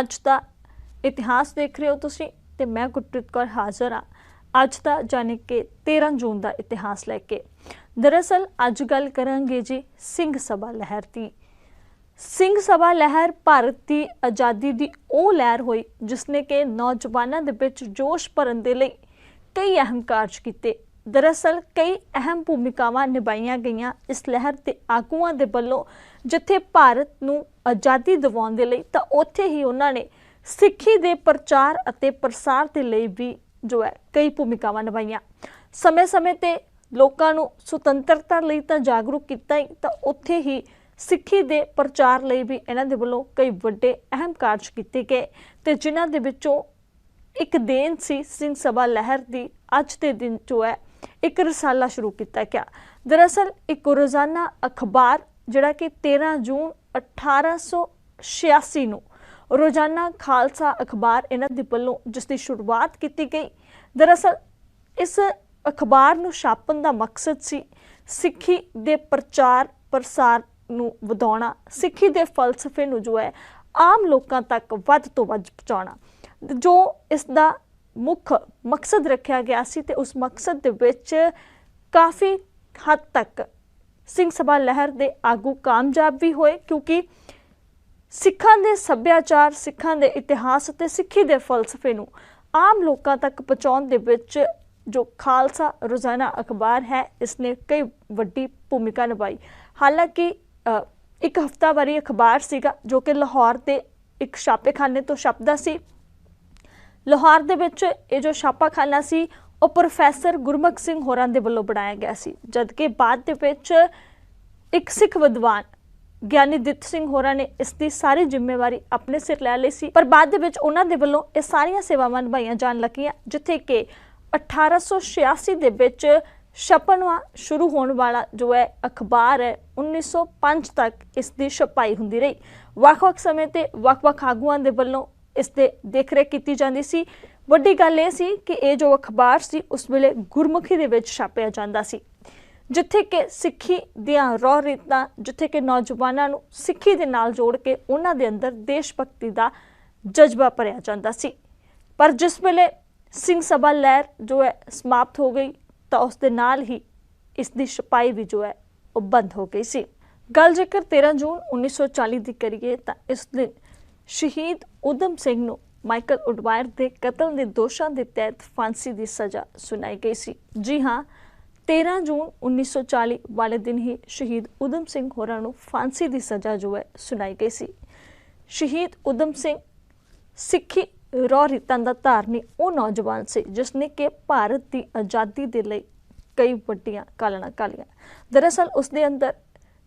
ਅੱਜ ਦਾ ਇਤਿਹਾਸ ਦੇਖ ਰਹੇ ਹੋ ਤੁਸੀਂ ਤੇ ਮੈਂ ਗੁਰਪ੍ਰੀਤ ਕੌਰ ਹਾਜ਼ਰ ਹਾਂ। ਅੱਜ ਦਾ ਜਾਣੇ ਕਿ 13 ਜੂਨ ਦਾ ਇਤਿਹਾਸ ਲੈ ਕੇ। ਦਰਅਸਲ ਅੱਜ ਗੱਲ ਕਰਾਂਗੇ ਜੀ ਸਿੰਘ ਸਭਾ ਲਹਿਰ ਦੀ। ਸਿੰਘ ਸਭਾ ਲਹਿਰ ਭਾਰਤ ਦੀ ਆਜ਼ਾਦੀ ਦੀ ਉਹ ਲਹਿਰ ਹੋਈ ਜਿਸ ਨੇ ਕਿ ਨੌਜਵਾਨਾਂ ਦੇ ਵਿੱਚ ਜੋਸ਼ ਭਰਨ ਦੇ ਲਈ ਕਈ ਅਹਿਮ ਕਾਰਜ ਕੀਤੇ। ਦਰਅਸਲ ਕਈ ਅਹਿਮ ਭੂਮਿਕਾਵਾਂ ਨਿਭਾਈਆਂ ਗਈਆਂ ਇਸ ਲਹਿਰ ਦੇ ਆਗੂਆਂ ਦੇ ਵੱਲੋਂ ਜਿੱਥੇ ਭਾਰਤ ਨੂੰ ਆਜ਼ਾਦੀ ਦਿਵਾਉਣ ਦੇ ਲਈ ਤਾਂ ਉੱਥੇ ਹੀ ਉਹਨਾਂ ਨੇ ਸਿੱਖੀ ਦੇ ਪ੍ਰਚਾਰ ਅਤੇ ਪ੍ਰਸਾਰ ਦੇ ਲਈ ਵੀ ਜੋ ਹੈ ਕਈ ਭੂਮਿਕਾਵਾਂ ਨਿਭਾਈਆਂ। ਸਮੇਂ-ਸਮੇਂ ਤੇ ਲੋਕਾਂ ਨੂੰ ਸੁਤੰਤਰਤਾ ਲਈ ਤਾਂ ਜਾਗਰੂਕ ਕੀਤਾ ਹੀ, ਤਾਂ ਉੱਥੇ ਹੀ ਸਿੱਖੀ ਦੇ ਪ੍ਰਚਾਰ ਲਈ ਵੀ ਇਹਨਾਂ ਦੇ ਵੱਲੋਂ ਕਈ ਵੱਡੇ ਅਹਿਮ ਕਾਰਜ ਕੀਤੇ ਗਏ ਤੇ ਜਿਨ੍ਹਾਂ ਦੇ ਵਿੱਚੋਂ ਇੱਕ ਦੇਣ ਸੀ ਸਿੰਘ ਸਭਾ ਲਹਿਰ ਦੀ ਅੱਜ ਦੇ ਦਿਨ ਜੋ ਹੈ ਇੱਕ ਰਸਾਲਾ ਸ਼ੁਰੂ ਕੀਤਾ ਗਿਆ। ਦਰਅਸਲ ਇੱਕ ਰੋਜ਼ਾਨਾ ਅਖਬਾਰ ਜਿਹੜਾ ਕਿ 13 ਜੂਨ 1886 ਨੂੰ ਰੋਜ਼ਾਨਾ ਖਾਲਸਾ ਅਖਬਾਰ ਇਹਨਾਂ ਦੇ ਵੱਲੋਂ ਜਿਸ ਦੀ ਸ਼ੁਰੂਆਤ ਕੀਤੀ ਗਈ। ਦਰਅਸਲ ਇਸ ਅਖਬਾਰ ਨੂੰ ਛਾਪਣ ਦਾ ਮਕਸਦ ਸੀ ਸਿੱਖੀ ਦੇ ਪ੍ਰਚਾਰ ਪ੍ਰਸਾਰ ਨੂੰ ਵਧਾਉਣਾ, ਸਿੱਖੀ ਦੇ ਫਲਸਫੇ ਨੂੰ ਜੋ ਹੈ ਆਮ ਲੋਕਾਂ ਤੱਕ ਵੱਧ ਤੋਂ ਵੱਧ ਪਹੁੰਚਾਉਣਾ। ਜੋ ਇਸ ਦਾ ਮੁੱਖ ਮਕਸਦ ਰੱਖਿਆ ਗਿਆ ਸੀ ਤੇ ਉਸ ਮਕਸਦ ਦੇ ਵਿੱਚ ਕਾਫੀ ਹੱਦ ਤੱਕ ਸਿੰਘ ਸਭਾ ਲਹਿਰ ਦੇ ਆਗੂ ਕਾਮਯਾਬ ਵੀ ਹੋਏ, ਕਿਉਂਕਿ ਸਿੱਖਾਂ ਦੇ ਸੱਭਿਆਚਾਰ, ਸਿੱਖਾਂ ਦੇ ਇਤਿਹਾਸ ਅਤੇ ਸਿੱਖੀ ਦੇ ਫਲਸਫੇ ਨੂੰ ਆਮ ਲੋਕਾਂ ਤੱਕ ਪਹੁੰਚਾਉਣ ਦੇ ਵਿੱਚ ਜੋ ਖਾਲਸਾ ਰੋਜ਼ਾਨਾ ਅਖਬਾਰ ਹੈ, ਇਸ ਨੇ ਕਈ ਵੱਡੀ ਭੂਮਿਕਾ ਨਿਭਾਈ। ਹਾਲਾਂਕਿ ਇੱਕ ਹਫਤਾਵਾਰੀ ਅਖਬਾਰ ਸੀਗਾ ਜੋ ਕਿ ਲਾਹੌਰ ਦੇ ਇੱਕ ਛਾਪੇਖਾਨੇ ਤੋਂ ਛਪਦਾ ਸੀ। ਲਾਹੌਰ ਦੇ ਵਿੱਚ ਇਹ ਜੋ ਛਾਪਾਖਾਨਾ ਸੀ, ਉਹ ਪ੍ਰੋਫੈਸਰ ਗੁਰਮੁਖ ਸਿੰਘ ਹੋਰਾਂ ਦੇ ਵੱਲੋਂ ਬਣਾਇਆ ਗਿਆ ਸੀ, ਜਦਕਿ ਬਾਅਦ ਦੇ ਵਿੱਚ ਇੱਕ ਸਿੱਖ ਵਿਦਵਾਨ ਗਿਆਨੀ ਦਿੱਤ ਸਿੰਘ ਹੋਰਾਂ ਨੇ ਇਸ ਦੀ ਸਾਰੀ ਜ਼ਿੰਮੇਵਾਰੀ ਆਪਣੇ ਸਿਰ ਲੈ ਲਈ ਸੀ। ਪਰ ਬਾਅਦ ਦੇ ਵਿੱਚ ਉਹਨਾਂ ਦੇ ਵੱਲੋਂ ਇਹ ਸਾਰੀਆਂ ਸੇਵਾਵਾਂ ਨਿਭਾਈਆਂ ਜਾਣ ਲੱਗੀਆਂ, ਜਿੱਥੇ ਕਿ 1886 ਦੇ ਵਿੱਚ ਛਪਣਵਾ ਸ਼ੁਰੂ ਹੋਣ ਵਾਲਾ ਜੋ ਹੈ, ਅਖਬਾਰ ਹੈ 1905 ਤੱਕ ਇਸ ਦੀ ਛਪਾਈ ਹੁੰਦੀ ਰਹੀ। ਵੱਖ-ਵੱਖ ਸਮੇਂ ਤੇ ਵੱਖ-ਵੱਖ ਆਗੂਆਂ ਦੇ ਵੱਲੋਂ ਇਸ ਦੇ ਦੇਖਰੇਖ ਕੀਤੀ ਜਾਂਦੀ ਸੀ। ਵੱਡੀ ਗੱਲ ਇਹ ਸੀ ਕਿ ਇਹ ਜੋ ਅਖਬਾਰ ਸੀ, ਉਸ ਵੇਲੇ ਗੁਰਮੁਖੀ ਦੇ ਵਿੱਚ ਛਾਪਿਆ ਜਾਂਦਾ ਸੀ। ਜਿੱਥੇ ਕਿ ਸਿੱਖੀ ਦੀਆਂ ਰੋਹ ਰੀਤਾਂ, ਜਿੱਥੇ ਕਿ ਨੌਜਵਾਨਾਂ ਨੂੰ ਸਿੱਖੀ ਦੇ ਨਾਲ ਜੋੜ ਕੇ ਉਹਨਾਂ ਦੇ ਅੰਦਰ ਦੇਸ਼ ਭਗਤੀ ਦਾ ਜਜ਼ਬਾ ਭਰਿਆ ਜਾਂਦਾ ਸੀ। ਪਰ ਜਿਸ ਵੇਲੇ ਸਿੰਘ ਸਭਾ ਲਹਿਰ ਜੋ ਹੈ ਸਮਾਪਤ ਹੋ ਗਈ, ਤਾਂ ਉਸ ਦੇ ਨਾਲ ਹੀ ਇਸ ਦੀ ਛਪਾਈ ਵੀ ਜੋ ਹੈ, ਉਹ ਬੰਦ ਹੋ ਗਈ ਸੀ। ਗੱਲ ਜੇਕਰ 13 ਜੂਨ 1940 ਦੀ ਕਰੀਏ, ਤਾਂ ਇਸ ਦਿਨ ਸ਼ਹੀਦ ਉਦਮ ਸਿੰਘ ਨੂੰ ਮਾਈਕਲ ਉਡਵਾਇਰ ਦੇ ਕਤਲ ਦੇ ਦੋਸ਼ਾਂ ਦੇ ਤਹਿਤ ਫਾਂਸੀ ਦੀ ਸਜ਼ਾ ਸੁਣਾਈ ਗਈ ਸੀ। ਜੀ ਹਾਂ 13 ਜੂਨ 1940 ਵਾਲੇ ਦਿਨ ਹੀ ਸ਼ਹੀਦ ਉਦਮ ਸਿੰਘ ਹੋਰਾਂ ਨੂੰ ਫਾਂਸੀ ਦੀ ਸਜ਼ਾ ਜੋ ਹੈ ਸੁਣਾਈ ਗਈ ਸੀ। ਸ਼ਹੀਦ ਉਦਮ ਸਿੰਘ ਸਿੱਖੀ ਰੌ ਰੀਤਾਂ ਦਾ ਧਾਰਨੀ ਉਹ ਨੌਜਵਾਨ ਸੀ, ਜਿਸ ਨੇ ਕਿ ਭਾਰਤ ਦੀ ਆਜ਼ਾਦੀ ਦੇ ਲਈ ਕਈ ਵੱਡੀਆਂ ਕਾਲਣਾ ਕਾਲੀਆਂ ਦਰਅਸਲ, ਉਸ ਦੇ ਅੰਦਰ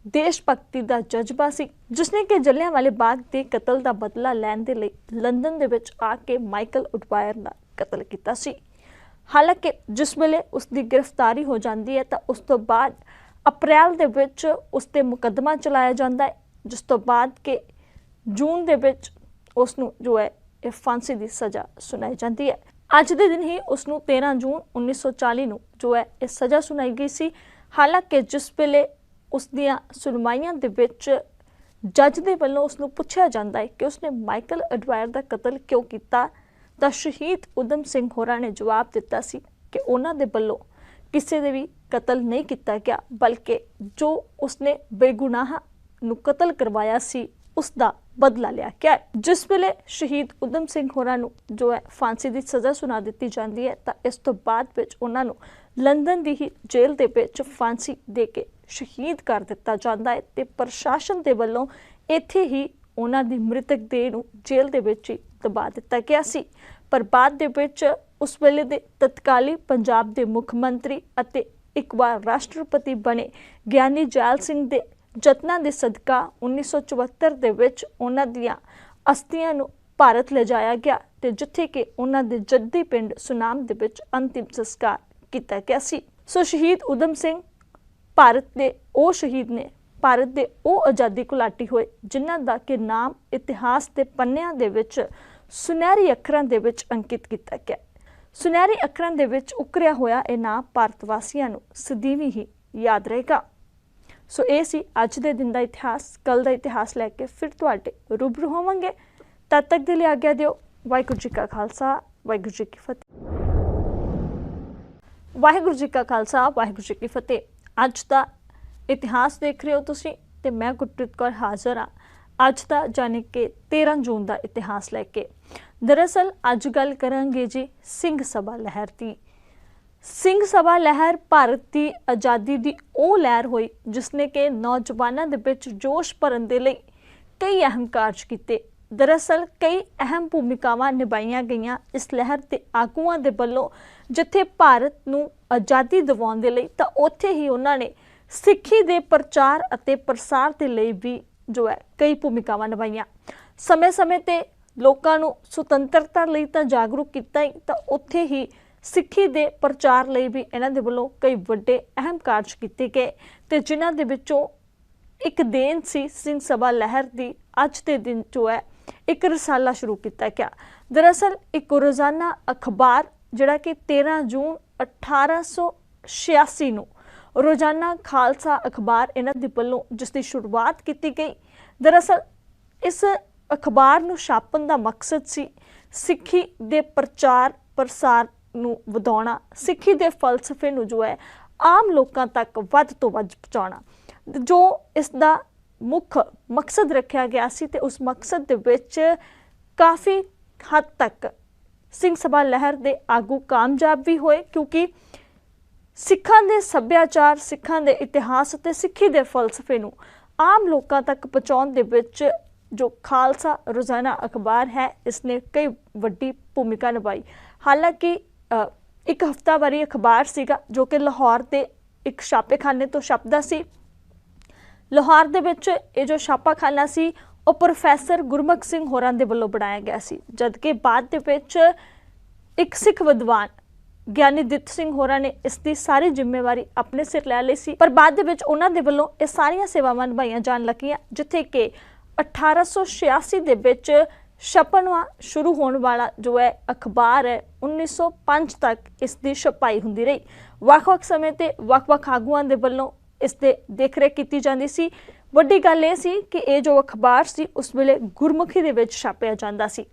ਦੇਸ਼ ਭਗਤੀ ਦਾ ਜਜ਼ਬਾ ਸੀ, ਜਿਸਨੇ ਕਿ ਜਲਿਆਂਵਾਲੇ ਬਾਗ ਦੇ ਕਤਲ ਦਾ ਬਦਲਾ ਲੈਣ ਦੇ ਲਈ ਲੰਡਨ ਦੇ ਵਿੱਚ ਆ ਕੇ ਮਾਈਕਲ ਉਡਵਾਇਰ ਦਾ ਕਤਲ ਕੀਤਾ ਸੀ। ਹਾਲਾਂਕਿ ਜਿਸ ਵੇਲੇ ਉਸ ਦੀ ਗ੍ਰਿਫਤਾਰੀ ਹੋ ਜਾਂਦੀ ਹੈ ਤਾਂ ਉਸ ਤੋਂ ਬਾਅਦ ਅਪ੍ਰੈਲ ਦੇ ਵਿੱਚ ਉਸ ਤੇ ਮੁਕੱਦਮਾ ਚਲਾਇਆ ਜਾਂਦਾ ਹੈ, ਜਿਸ ਤੋਂ ਬਾਅਦ ਕਿ ਜੂਨ ਦੇ ਵਿੱਚ ਉਸ ਨੂੰ ਜੋ ਹੈ ਇਹ ਫਾਂਸੀ ਦੀ ਸਜ਼ਾ ਸੁਣਾਈ ਜਾਂਦੀ ਹੈ। ਅੱਜ ਦੇ ਦਿਨ ਹੀ ਉਸ ਨੂੰ 13 ਜੂਨ 1940 ਨੂੰ ਜੋ ਹੈ ਇਹ ਸਜ਼ਾ ਸੁਣਾਈ ਗਈ ਸੀ। ਹਾਲਾਂਕਿ ਜਿਸ ਵੇਲੇ ਉਸ ਦੀਆਂ ਸੁਣਵਾਈਆਂ ਦੇ ਵਿੱਚ ਜੱਜ ਦੇ ਵੱਲੋਂ ਉਸ ਨੂੰ ਪੁੱਛਿਆ ਜਾਂਦਾ ਹੈ ਕਿ ਉਸਨੇ ਮਾਈਕਲ ਐਡਵਾਇਰ ਦਾ ਕਤਲ ਕਿਉਂ ਕੀਤਾ? ਤਾਂ ਸ਼ਹੀਦ ਉਦਮ ਸਿੰਘ ਹੋਰਾਂ ਨੇ ਜਵਾਬ ਦਿੱਤਾ ਸੀ ਕਿ ਉਹਨਾਂ ਦੇ ਵੱਲੋਂ ਕਿਸੇ ਦੇ ਵੀ ਕਤਲ ਨਹੀਂ ਕੀਤਾ ਗਿਆ, ਬਲਕਿ ਜੋ ਉਸਨੇ ਬੇਗੁਨਾਹ ਨੂੰ ਕਤਲ ਕਰਵਾਇਆ ਸੀ ਉਸ ਦਾ ਬਦਲਾ ਲਿਆ ਗਿਆ ਜਿਸ ਵੇਲੇ ਸ਼ਹੀਦ ਉਦਮ ਸਿੰਘ ਹੋਰਾਂ ਨੂੰ ਜੋ ਹੈ ਫਾਂਸੀ ਦੀ ਸਜ਼ਾ ਸੁਣਾ ਦਿੱਤੀ ਜਾਂਦੀ ਹੈ, ਤਾਂ ਇਸ ਤੋਂ ਬਾਅਦ ਵਿੱਚ ਉਹਨਾਂ ਨੂੰ ਲੰਡਨ ਦੀ ਹੀ ਜੇਲ੍ਹ ਦੇ ਵਿੱਚ ਫਾਂਸੀ ਦੇ ਕੇ ਸ਼ਹੀਦ ਕਰ ਦਿੱਤਾ ਜਾਂਦਾ ਹੈ ਤੇ ਪ੍ਰਸ਼ਾਸਨ ਦੇ ਵੱਲੋਂ ਇੱਥੇ ਹੀ ਉਹਨਾਂ ਦੀ ਮ੍ਰਿਤਕ ਦੇਹ ਨੂੰ ਜੇਲ੍ਹ ਦੇ ਵਿੱਚ ਹੀ ਦਬਾ ਦਿੱਤਾ ਗਿਆ ਸੀ। ਪਰ ਬਾਅਦ ਦੇ ਵਿੱਚ ਉਸ ਵੇਲੇ ਦੇ ਤਤਕਾਲੀ ਪੰਜਾਬ ਦੇ ਮੁੱਖ ਮੰਤਰੀ ਅਤੇ ਇੱਕ ਵਾਰ ਰਾਸ਼ਟਰਪਤੀ ਬਣੇ ਗਿਆਨੀ ਜੈਲ ਸਿੰਘ ਦੇ ਯਤਨਾਂ ਦੇ ਸਦਕਾ 1974 ਦੇ ਵਿੱਚ ਉਹਨਾਂ ਦੀਆਂ ਅਸਥੀਆਂ ਨੂੰ ਭਾਰਤ ਲਿਜਾਇਆ ਗਿਆ ਤੇ ਜਿੱਥੇ ਕਿ ਉਹਨਾਂ ਦੇ ਜੱਦੀ ਪਿੰਡ ਸੁਨਾਮ ਦੇ ਵਿੱਚ ਅੰਤਿਮ ਸੰਸਕਾਰ ਕੀਤਾ ਗਿਆ ਸੀ। ਸੋ ਸ਼ਹੀਦ ਉਦਮ ਸਿੰਘ ਭਾਰਤ ਦੇ ਉਹ ਸ਼ਹੀਦ ਨੇ, ਭਾਰਤ ਦੇ ਉਹ ਆਜ਼ਾਦੀ ਘੁਲਾਟੀ ਹੋਏ, ਜਿਨ੍ਹਾਂ ਦਾ ਕਿ ਨਾਮ ਇਤਿਹਾਸ ਦੇ ਪੰਨਿਆਂ ਦੇ ਵਿੱਚ ਸੁਨਹਿਰੀ ਅੱਖਰਾਂ ਦੇ ਵਿੱਚ ਅੰਕਿਤ ਕੀਤਾ ਗਿਆ। ਸੁਨਹਿਰੀ ਅੱਖਰਾਂ ਦੇ ਵਿੱਚ ਉਕਰਿਆ ਹੋਇਆ ਇਹ ਨਾਮ ਭਾਰਤ ਵਾਸੀਆਂ ਨੂੰ ਸਦੀਵੀ ਹੀ ਯਾਦ ਰਹੇਗਾ। ਸੋ ਇਹ ਸੀ ਅੱਜ ਦੇ ਦਿਨ ਦਾ ਇਤਿਹਾਸ। ਕੱਲ ਦਾ ਇਤਿਹਾਸ ਲੈ ਕੇ ਫਿਰ ਤੁਹਾਡੇ ਰੂਬਰੂ ਹੋਵਾਂਗੇ। ਤਦ ਤੱਕ ਦੇ ਲਈ ਆਗਿਆ ਦਿਓ। ਵਾਹਿਗੁਰੂ ਜੀ ਕਾ ਖਾਲਸਾ, ਵਾਹਿਗੁਰੂ ਜੀ ਕੀ ਫਤਿਹ। ਵਾਹਿਗੁਰੂ ਜੀ ਕਾ ਖਾਲਸਾ, ਵਾਹਿਗੁਰੂ ਜੀ ਕੀ ਫਤਿਹ। ਅੱਜ ਦਾ ਇਤਿਹਾਸ ਦੇਖ ਰਹੇ ਹੋ ਤੁਸੀਂ ਤੇ ਮੈਂ ਗੁਰਪ੍ਰੀਤ ਕੌਰ ਹਾਜ਼ਰ ਹਾਂ। ਅੱਜ ਦਾ ਜਾਣੀ ਕਿ 13 ਜੂਨ ਦਾ ਇਤਿਹਾਸ ਲੈ ਕੇ। ਦਰਅਸਲ ਅੱਜ ਗੱਲ ਕਰਾਂਗੇ ਜੀ ਸਿੰਘ ਸਭਾ ਲਹਿਰ ਦੀ। ਸਿੰਘ ਸਭਾ ਲਹਿਰ ਭਾਰਤ ਦੀ ਆਜ਼ਾਦੀ ਦੀ ਉਹ ਲਹਿਰ ਹੋਈ ਜਿਸ ਨੇ ਕਿ ਨੌਜਵਾਨਾਂ ਦੇ ਵਿੱਚ ਜੋਸ਼ ਭਰਨ ਦੇ ਲਈ ਕਈ ਅਹਿਮ ਕਾਰਜ ਕੀਤੇ। ਦਰਅਸਲ ਕਈ ਅਹਿਮ ਭੂਮਿਕਾਵਾਂ ਨਿਭਾਈਆਂ ਗਈਆਂ ਇਸ ਲਹਿਰ ਦੇ ਆਗੂਆਂ ਦੇ ਵੱਲੋਂ। ਜਿੱਥੇ ਭਾਰਤ ਨੂੰ ਆਜ਼ਾਦੀ ਦਿਵਾਉਣ ਦੇ ਲਈ ਤਾਂ ਉੱਥੇ ਹੀ ਉਹਨਾਂ ਨੇ ਸਿੱਖੀ ਦੇ ਪ੍ਰਚਾਰ ਅਤੇ ਪ੍ਰਸਾਰ ਦੇ ਲਈ ਵੀ ਜੋ ਹੈ ਕਈ ਭੂਮਿਕਾਵਾਂ ਨਿਭਾਈਆਂ। ਸਮੇਂ-ਸਮੇਂ ਤੇ ਲੋਕਾਂ ਨੂੰ ਸੁਤੰਤਰਤਾ ਲਈ ਤਾਂ ਜਾਗਰੂਕ ਕੀਤਾ ਹੀ, ਤਾਂ ਉੱਥੇ ਹੀ ਸਿੱਖੀ ਦੇ ਪ੍ਰਚਾਰ ਲਈ ਵੀ ਇਹਨਾਂ ਦੇ ਵੱਲੋਂ ਕਈ ਵੱਡੇ ਅਹਿਮ ਕਾਰਜ ਕੀਤੇ ਗਏ ਤੇ ਜਿਨ੍ਹਾਂ ਦੇ ਵਿੱਚੋਂ ਇੱਕ ਦੇਣ ਸੀ ਸਿੰਘ ਸਭਾ ਲਹਿਰ ਦੀ ਅੱਜ ਦੇ ਦਿਨ ਜੋ ਹੈ ਇੱਕ ਰਸਾਲਾ ਸ਼ੁਰੂ ਕੀਤਾ ਗਿਆ। ਦਰਅਸਲ ਇੱਕ ਰੋਜ਼ਾਨਾ ਅਖਬਾਰ ਜਿਹੜਾ ਕਿ 13 ਜੂਨ 1886 ਨੂੰ ਰੋਜ਼ਾਨਾ ਖਾਲਸਾ ਅਖਬਾਰ ਇਹਨਾਂ ਦੇ ਵੱਲੋਂ ਜਿਸ ਦੀ ਸ਼ੁਰੂਆਤ ਕੀਤੀ ਗਈ। ਦਰਅਸਲ ਇਸ ਅਖਬਾਰ ਨੂੰ ਛਾਪਣ ਦਾ ਮਕਸਦ ਸੀ ਸਿੱਖੀ ਦੇ ਪ੍ਰਚਾਰ ਪ੍ਰਸਾਰ ਨੂੰ ਵਧਾਉਣਾ, ਸਿੱਖੀ ਦੇ ਫਲਸਫੇ ਨੂੰ ਜੋ ਹੈ ਆਮ ਲੋਕਾਂ ਤੱਕ ਵੱਧ ਤੋਂ ਵੱਧ ਪਹੁੰਚਾਉਣਾ। ਜੋ ਇਸ ਦਾ ਮੁੱਖ ਮਕਸਦ ਰੱਖਿਆ ਗਿਆ ਸੀ ਤੇ ਉਸ ਮਕਸਦ ਦੇ ਵਿੱਚ ਕਾਫੀ ਹੱਦ ਤੱਕ ਸਿੰਘ ਸਭਾ ਲਹਿਰ ਦੇ ਆਗੂ ਕਾਮਯਾਬ ਵੀ ਹੋਏ, ਕਿਉਂਕਿ ਸਿੱਖਾਂ ਦੇ ਸੱਭਿਆਚਾਰ, ਸਿੱਖਾਂ ਦੇ ਇਤਿਹਾਸ ਅਤੇ ਸਿੱਖੀ ਦੇ ਫਲਸਫੇ ਨੂੰ ਆਮ ਲੋਕਾਂ ਤੱਕ ਪਹੁੰਚਾਉਣ ਦੇ ਵਿੱਚ ਜੋ ਖਾਲਸਾ ਰੋਜ਼ਾਨਾ ਅਖਬਾਰ ਹੈ ਇਸ ਨੇ ਕਈ ਵੱਡੀ ਭੂਮਿਕਾ ਨਿਭਾਈ। ਹਾਲਾਂਕਿ ਇੱਕ ਹਫਤਾਵਾਰੀ ਅਖਬਾਰ ਸੀਗਾ, ਜੋ ਕਿ ਲਾਹੌਰ ਦੇ ਇੱਕ ਛਾਪੇਖਾਨੇ ਤੋਂ ਛਪਦਾ ਸੀ। ਲਾਹੌਰ ਦੇ ਵਿੱਚ ਇਹ ਜੋ ਛਾਪਾਖਾਨਾ ਸੀ, ਉਹ ਪ੍ਰੋਫੈਸਰ ਗੁਰਮੁਖ ਸਿੰਘ ਹੋਰਾਂ ਦੇ ਵੱਲੋਂ ਬਣਾਇਆ ਗਿਆ ਸੀ, ਜਦਕਿ ਬਾਅਦ ਦੇ ਵਿੱਚ ਇੱਕ ਸਿੱਖ ਵਿਦਵਾਨ ਗਿਆਨੀ ਦਿੱਤ ਸਿੰਘ ਹੋਰਾਂ ਨੇ ਇਸ ਦੀ ਸਾਰੀ ਜ਼ਿੰਮੇਵਾਰੀ ਆਪਣੇ ਸਿਰ ਲੈ ਲਈ ਸੀ। ਪਰ ਬਾਅਦ ਦੇ ਵਿੱਚ ਉਹਨਾਂ ਦੇ ਵੱਲੋਂ ਇਹ ਸਾਰੀਆਂ ਸੇਵਾਵਾਂ ਨਿਭਾਈਆਂ ਜਾਣ ਲੱਗੀਆਂ, ਜਿੱਥੇ ਕਿ 1886 ਦੇ ਵਿੱਚ ਛਪਣਵਾ ਸ਼ੁਰੂ ਹੋਣ ਵਾਲਾ ਜੋ ਹੈ, ਅਖਬਾਰ ਹੈ 1905 ਤੱਕ ਇਸ ਦੀ ਛਪਾਈ ਹੁੰਦੀ ਰਹੀ। ਵੱਖ-ਵੱਖ ਸਮੇਂ ਤੇ ਵੱਖ-ਵੱਖ ਆਗੂਆਂ ਦੇ ਵੱਲੋਂ ਇਸ ਦੇ ਦੇਖਰੇਖ ਕੀਤੀ ਜਾਂਦੀ ਸੀ। ਵੱਡੀ ਗੱਲ ਇਹ ਸੀ ਕਿ ਇਹ ਜੋ ਅਖਬਾਰ ਸੀ, ਉਸ ਵੇਲੇ ਗੁਰਮੁਖੀ ਦੇ ਵਿੱਚ ਛਾਪਿਆ ਜਾਂਦਾ ਸੀ।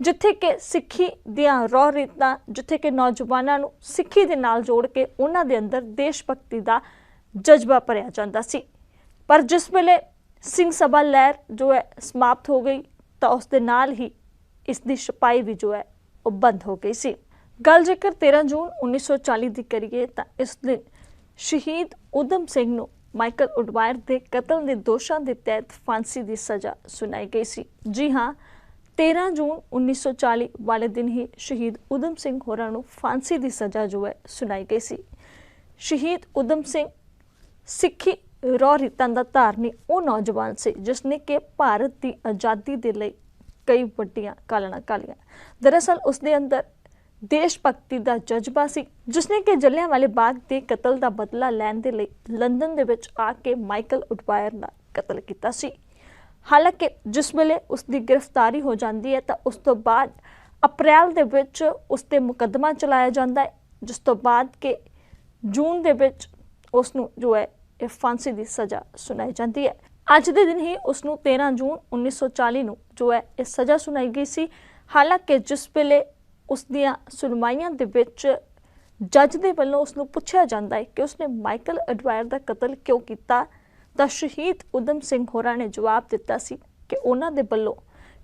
ਜਿੱਥੇ ਕਿ ਸਿੱਖੀ ਦੀਆਂ ਰੋਹ ਰੀਤਾਂ, ਜਿੱਥੇ ਕਿ ਨੌਜਵਾਨਾਂ ਨੂੰ ਸਿੱਖੀ ਦੇ ਨਾਲ ਜੋੜ ਕੇ ਉਹਨਾਂ ਦੇ ਅੰਦਰ ਦੇਸ਼ ਭਗਤੀ ਦਾ ਜਜ਼ਬਾ ਭਰਿਆ ਜਾਂਦਾ ਸੀ। ਪਰ ਜਿਸ ਵੇਲੇ ਸਿੰਘ ਸਭਾ ਲਹਿਰ ਜੋ ਹੈ ਸਮਾਪਤ ਹੋ ਗਈ, ਤਾਂ ਉਸ ਦੇ ਨਾਲ ਹੀ ਇਸ ਦੀ ਛਪਾਈ ਵੀ ਜੋ ਹੈ, ਉਹ ਬੰਦ ਹੋ ਗਈ ਸੀ। ਗੱਲ ਜੇਕਰ 13 ਜੂਨ 1940 ਦੀ ਕਰੀਏ, ਤਾਂ ਇਸ ਦਿਨ ਸ਼ਹੀਦ ਉਦਮ ਸਿੰਘ ਨੂੰ ਮਾਈਕਲ ਉਡਵਾਇਰ ਦੇ ਕਤਲ ਦੇ ਦੋਸ਼ਾਂ ਦੇ ਤਹਿਤ ਫਾਂਸੀ ਦੀ ਸਜ਼ਾ ਸੁਣਾਈ ਗਈ ਸੀ। ਜੀ ਹਾਂ 13 ਜੂਨ 1940 ਵਾਲੇ ਦਿਨ ਹੀ ਸ਼ਹੀਦ ਉਦਮ ਸਿੰਘ ਹੋਰਾਂ ਨੂੰ ਫਾਂਸੀ ਦੀ ਸਜ਼ਾ ਜੋ ਹੈ ਸੁਣਾਈ ਗਈ ਸੀ। ਸ਼ਹੀਦ ਉਦਮ ਸਿੰਘ ਸਿੱਖੀ ਰੋ ਰੀਤਾਂ ਦਾ ਧਾਰਨੀ ਉਹ ਨੌਜਵਾਨ ਸੀ ਜਿਸ ਨੇ ਕਿ ਭਾਰਤ ਦੀ ਆਜ਼ਾਦੀ ਦੇ ਲਈ ਕਈ ਵੱਡੀਆਂ ਕਾਲਣਾ ਕਾਲੀਆਂ ਦਰਅਸਲ ਉਸ ਦੇ ਅੰਦਰ ਦੇਸ਼ ਭਗਤੀ ਦਾ ਜਜ਼ਬਾ ਸੀ ਜਿਸ ਨੇ ਕਿ ਜਲਿਆਂਵਾਲੇ ਬਾਗ ਦੇ ਕਤਲ ਦਾ ਬਦਲਾ ਲੈਣ ਦੇ ਲਈ ਲੰਡਨ ਦੇ ਵਿੱਚ ਆ ਕੇ ਮਾਈਕਲ ਉਡਵਾਇਰ ਦਾ ਕਤਲ ਕੀਤਾ ਸੀ। ਹਾਲਾਂਕਿ ਜਿਸ ਵੇਲੇ ਉਸ ਦੀ ਗ੍ਰਿਫਤਾਰੀ ਹੋ ਜਾਂਦੀ ਹੈ ਤਾਂ ਉਸ ਤੋਂ ਬਾਅਦ ਅਪ੍ਰੈਲ ਦੇ ਵਿੱਚ ਉਸ ਤੇ ਮੁਕੱਦਮਾ ਚਲਾਇਆ ਜਾਂਦਾ ਹੈ, ਜਿਸ ਤੋਂ ਬਾਅਦ ਕਿ ਜੂਨ ਦੇ ਵਿੱਚ ਉਸ ਨੂੰ ਜੋ ਹੈ ਇਹ ਫਾਂਸੀ ਦੀ ਸਜ਼ਾ ਸੁਣਾਈ ਜਾਂਦੀ ਹੈ। ਅੱਜ ਦੇ ਦਿਨ ਹੀ ਉਸ ਨੂੰ 13 ਜੂਨ 1940 ਨੂੰ ਜੋ ਹੈ ਇਹ ਸਜ਼ਾ ਸੁਣਾਈ ਗਈ ਸੀ। ਹਾਲਾਂਕਿ ਜਿਸ ਵੇਲੇ ਉਸ ਦੀਆਂ ਸੁਣਵਾਈਆਂ ਦੇ ਵਿੱਚ ਜੱਜ ਦੇ ਵੱਲੋਂ ਉਸ ਨੂੰ ਪੁੱਛਿਆ ਜਾਂਦਾ ਹੈ ਕਿ ਉਸਨੇ ਮਾਈਕਲ ਐਡਵਾਇਰ ਦਾ ਕਤਲ ਕਿਉਂ ਕੀਤਾ? ਤਾਂ ਸ਼ਹੀਦ ਉਦਮ ਸਿੰਘ ਹੋਰਾਂ ਨੇ ਜਵਾਬ ਦਿੱਤਾ ਸੀ ਕਿ ਉਹਨਾਂ ਦੇ ਵੱਲੋਂ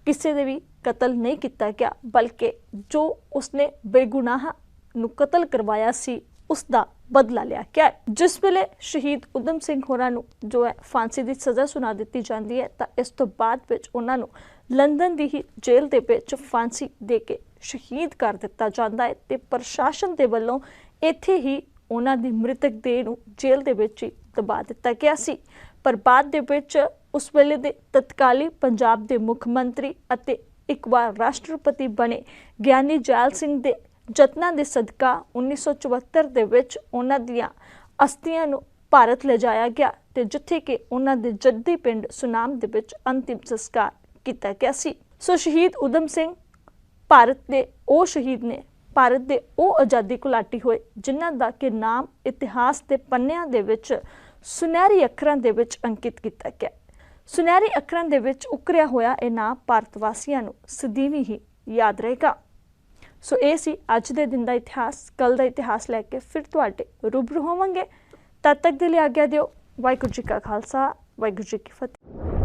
ਕਿਸੇ ਦੇ ਵੀ ਕਤਲ ਨਹੀਂ ਕੀਤਾ ਗਿਆ, ਬਲਕਿ ਜੋ ਉਸਨੇ ਬੇਗੁਨਾਹ ਨੂੰ ਕਤਲ ਕਰਵਾਇਆ ਸੀ ਉਸ ਦਾ ਬਦਲਾ ਲਿਆ ਗਿਆ ਜਿਸ ਵੇਲੇ ਸ਼ਹੀਦ ਉਦਮ ਸਿੰਘ ਹੋਰਾਂ ਨੂੰ ਜੋ ਹੈ ਫਾਂਸੀ ਦੀ ਸਜ਼ਾ ਸੁਣਾ ਦਿੱਤੀ ਜਾਂਦੀ ਹੈ, ਤਾਂ ਇਸ ਤੋਂ ਬਾਅਦ ਵਿੱਚ ਉਹਨਾਂ ਨੂੰ ਲੰਡਨ ਦੀ ਹੀ ਜੇਲ੍ਹ ਦੇ ਵਿੱਚ ਫਾਂਸੀ ਦੇ ਕੇ ਸ਼ਹੀਦ ਕਰ ਦਿੱਤਾ ਜਾਂਦਾ ਹੈ ਤੇ ਪ੍ਰਸ਼ਾਸਨ ਦੇ ਵੱਲੋਂ ਇੱਥੇ ਹੀ ਉਹਨਾਂ ਦੀ ਮ੍ਰਿਤਕ ਦੇਹ ਨੂੰ ਜੇਲ੍ਹ ਦੇ ਵਿੱਚ ਹੀ ਦਬਾ ਦਿੱਤਾ ਗਿਆ ਸੀ। ਪਰ ਬਾਅਦ ਦੇ ਵਿੱਚ ਉਸ ਵੇਲੇ ਦੇ ਤਤਕਾਲੀ ਪੰਜਾਬ ਦੇ ਮੁੱਖ ਮੰਤਰੀ ਅਤੇ ਇੱਕ ਵਾਰ ਰਾਸ਼ਟਰਪਤੀ ਬਣੇ ਗਿਆਨੀ ਜੈਲ ਸਿੰਘ ਦੇ ਯਤਨਾਂ ਦੇ ਸਦਕਾ 1974 ਦੇ ਵਿੱਚ ਉਹਨਾਂ ਦੀਆਂ ਅਸਥੀਆਂ ਨੂੰ ਭਾਰਤ ਲਿਜਾਇਆ ਗਿਆ ਤੇ ਜਿੱਥੇ ਕਿ ਉਹਨਾਂ ਦੇ ਜੱਦੀ ਪਿੰਡ ਸੁਨਾਮ ਦੇ ਵਿੱਚ ਅੰਤਿਮ ਸੰਸਕਾਰ ਕੀਤਾ ਗਿਆ ਸੀ। ਸੋ ਸ਼ਹੀਦ ਉਦਮ ਸਿੰਘ ਭਾਰਤ ਦੇ ਉਹ ਸ਼ਹੀਦ ਨੇ, ਭਾਰਤ ਦੇ ਉਹ ਆਜ਼ਾਦੀ ਘੁਲਾਟੀ ਹੋਏ, ਜਿਨ੍ਹਾਂ ਦਾ ਕਿ ਨਾਮ ਇਤਿਹਾਸ ਦੇ ਪੰਨਿਆਂ ਦੇ ਵਿੱਚ ਸੁਨਹਿਰੀ ਅੱਖਰਾਂ ਦੇ ਵਿੱਚ ਅੰਕਿਤ ਕੀਤਾ ਗਿਆ ਸੁਨਹਿਰੀ ਅੱਖਰਾਂ ਦੇ ਵਿੱਚ ਉਕਰਿਆ ਹੋਇਆ ਇਹ ਨਾਂ ਭਾਰਤ ਵਾਸੀਆਂ ਨੂੰ ਸਦੀਵੀ ਹੀ ਯਾਦ ਰਹੇਗਾ। ਸੋ ਇਹ ਸੀ ਅੱਜ ਦੇ ਦਿਨ ਦਾ ਇਤਿਹਾਸ। ਕੱਲ ਦਾ ਇਤਿਹਾਸ ਲੈ ਕੇ ਫਿਰ ਤੁਹਾਡੇ ਰੂਬਰੂ ਹੋਵਾਂਗੇ। ਤਦ ਤੱਕ ਦੇ ਲਈ ਆਗਿਆ ਦਿਓ। ਵਾਹਿਗੁਰੂ ਜੀ ਕਾ ਖਾਲਸਾ, ਵਾਹਿਗੁਰੂ ਜੀ ਕੀ ਫਤਿਹ।